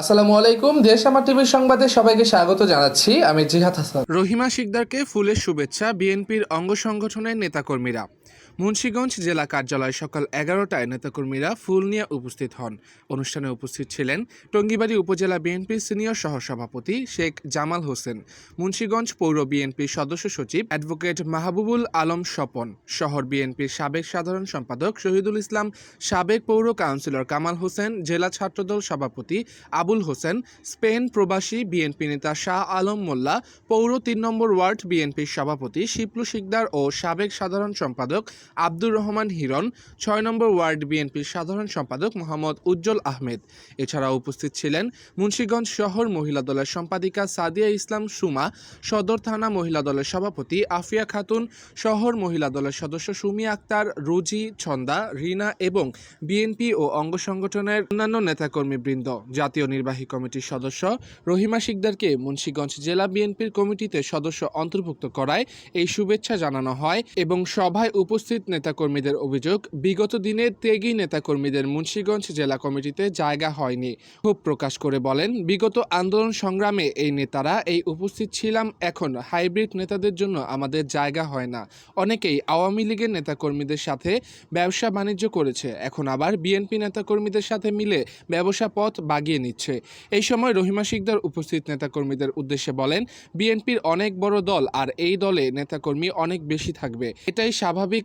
আসসালামু আলাইকুম, দেশ আমার টিভির সংবাদে সবাইকে স্বাগত জানাচ্ছি। আমি জিহাদ হাসান। রহিমা শিকদারকে ফুলের শুভেচ্ছা বিএনপির অঙ্গ সংগঠনের নেতাকর্মীরা। মুন্সীগঞ্জ জেলা কার্যালয় সকাল এগারোটায় নেতাকর্মীরা ফুল নিয়ে উপস্থিত হন। অনুষ্ঠানে উপস্থিত ছিলেন টঙ্গিবাড়ি উপজেলা বিএনপির সিনিয়র সহসভাপতি শেখ জামাল হোসেন, মুন্সীগঞ্জ পৌর বিএনপির সদস্য সচিব অ্যাডভোকেট মাহবুবুল আলম স্বপন, শহর বিএনপির সাবেক সাধারণ সম্পাদক শহীদুল ইসলাম, সাবেক পৌর কাউন্সিলর কামাল হোসেন, জেলা ছাত্রদল সভাপতি আবুল হোসেন, স্পেন প্রবাসী বিএনপি নেতা শাহ আলম মোল্লা, পৌর তিন নম্বর ওয়ার্ড বিএনপির সভাপতি শিপলু শিকদার ও সাবেক সাধারণ সম্পাদক আব্দুর রহমান হিরণ, ছয় নম্বর ওয়ার্ড বিএনপির সাধারণ সম্পাদক মোহাম্মদ উজ্জ্বল আহমেদ। এছাড়াও উপস্থিত ছিলেন মুন্সীগঞ্জ শহর মহিলা দলের সম্পাদিকা সাদিয়া ইসলাম সুমা, সদর থানা মহিলা দলের সভাপতি আফিয়া খাতুন, শহর মহিলা দলের সদস্য সুমি আক্তার, রুজি ছন্দা, রিনা এবং বিএনপি ও অঙ্গ সংগঠনের অন্যান্য নেতাকর্মীবৃন্দ। জাতীয় নির্বাহী কমিটির সদস্য রহিমা শিকদারকে মুন্সীগঞ্জ জেলা বিএনপির কমিটিতে সদস্য অন্তর্ভুক্ত করায় এই শুভেচ্ছা জানানো হয় এবং সভায় উপস্থিত নেতাকর্মীদের অভিযোগ, বিগত দিনে ত্যাগী নেতাকর্মীদের মুন্সীগঞ্জ জেলা কমিটিতে জায়গা হয়নি। ক্ষোভ প্রকাশ করে বলেন, বিগত আন্দোলন সংগ্রামে এই নেতারা এই উপস্থিত ছিলাম, এখন হাইব্রিড নেতাদের জন্য আমাদের জায়গা হয় না। অনেকেই আওয়ামী লীগের নেতাকর্মীদের সাথে ব্যবসা বাণিজ্য করেছে, এখন আবার বিএনপি নেতাকর্মীদের সাথে মিলে ব্যবসা পথ বাগিয়ে নিচ্ছে। এই সময় রহিমা শিকদার উপস্থিত নেতাকর্মীদের উদ্দেশ্যে বলেন, বিএনপির অনেক বড় দল আর এই দলে নেতাকর্মী অনেক বেশি থাকবে। এটাই স্বাভাবিক